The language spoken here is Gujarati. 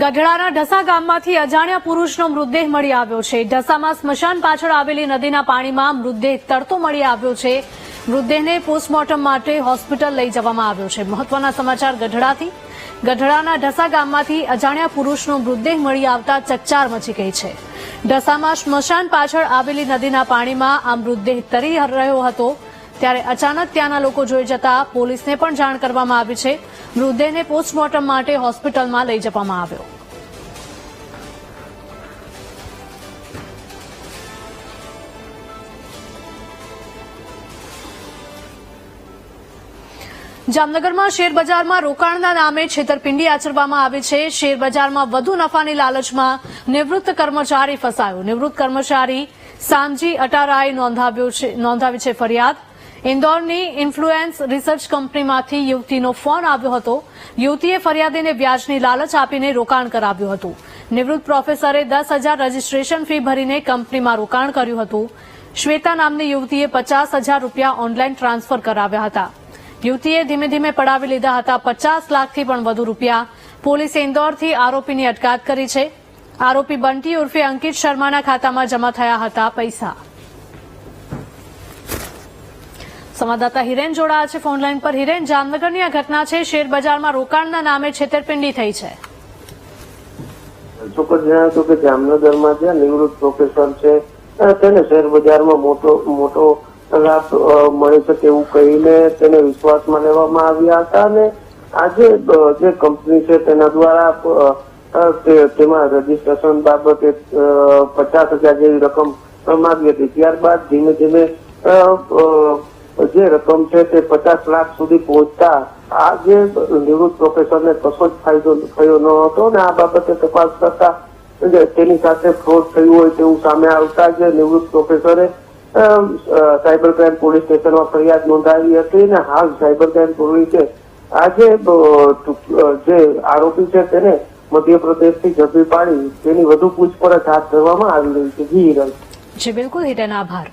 ગઢડાના ઢસા ગામમાંથી અજાણ્યા પુરુષનો મૃતદેહ મળી આવ્યો છે. ઢસામાં સ્મશાન પાછળ આવેલી નદીના પાણીમાં મૃતદેહ તરતો મળી આવ્યો છે. મૃતદેહને પોસ્ટમોર્ટમ માટે હોસ્પિટલ લઈ જવામાં આવ્યો છે. મહત્વના સમાચાર ગઢડાથી. ગઢડાના ઢસા ગામમાંથી અજાણ્યા પુરુષનો મૃતદેહ મળી આવતા ચકચાર મચી ગઈ છે. ઢસામાં સ્મશાન પાછળ આવેલી નદીના પાણીમાં આ મૃતદેહ તરી રહ્યો હતો. ત્યારે અચાનક ત્યાંના લોકો જોઈ જતા પોલીસને પણ જાણ કરવામાં આવી છે. મૃતદેહને પોસ્ટમોર્ટમ માટે હોસ્પિટલમાં લઈ જવામાં આવ્યો. જામનગરમાં શેરબજારમાં રોકાણના નામે છેતરપિંડી આચરવામાં આવી છે. શેરબજારમાં વધુ નફાની લાલચમાં નિવૃત્ત કર્મચારી ફસાયો. નિવૃત્ત કર્મચારી સામજી અટારાએ નોંધાવી છે ફરિયાદ. ઇન્દોરની ઇન્ફ્લુએન્સ રિસર્ચ કંપનીમાંથી યુવતીનો ફોન આવ્યો હતો. યુવતીએ ફરિયાદીને વ્યાજની લાલચ આપીને રોકાણ કરાવ્યું હતું. નિવૃત્ત પ્રોફેસરે દસ હજાર રજીસ્ટ્રેશન ફી ભરીને કંપનીમાં રોકાણ કર્યું હતું. શ્વેતા નામની યુવતીએ પચાસ હજાર રૂપિયા ઓનલાઈન ટ્રાન્સફર કરાવ્યા હતા. યુવતીએ ધીમે ધીમે પડાવી લીધા હતા. પચાસ લાખથી પણ વધુ રૂપિયા પોલીસે ઇન્દોરથી આરોપીની અટકાયત કરી છે. આરોપી બંટી ઉર્ફે અંકિત શર્માના ખાતામાં જમા થયા હતા પૈસા. સંવાદદાતા હિરેન જોડાયા છે ફોનલાઈન પર. હિરેન, જામનગરની આ ઘટના છે. શેર બજારમાં રોકાણના નામે છેતરપિંડી થઈ છે. ચોક્કસ જણાવશો કે જામનગરમાં જે નિવૃત્ત પ્રોફેસર છે તેને શેર બજારમાં મોટો મોટો લાભ મળી શકે એવું કહીને તેને વિશ્વાસમાં લેવામાં આવ્યા હતા અને આજે જે કંપની છે તેના દ્વારા તેમાં રજીસ્ટ્રેશન બાબતે પચાસ હજાર જેવી રકમ માંગી હતી. ત્યારબાદ ધીમે ધીમે જે રકમ છે તે પચાસ લાખ સુધી પહોંચતા આ જે નિવૃત્ત પ્રોફેસરને કશો જ ફાયદો થયો ન હતો ને આ બાબતે તપાસ કરતા તેની સાથે ફ્રોડ થયું હોય તેવું સામે આવતા જે નિવૃત્ત પ્રોફેસરે સાયબર ક્રાઇમ પોલીસ સ્ટેશનમાં ફરિયાદ નોંધાવી હતી અને હાલ સાયબર ક્રાઇમ પોલીસે આજે જે આરોપી છે તેને મધ્યપ્રદેશથી ઝડપી પાડી, તેની વધુ પૂછપરછ હાથ ધરવામાં આવી રહી છે. જી હિરલ. જી, બિલકુલ હિરેન આભાર.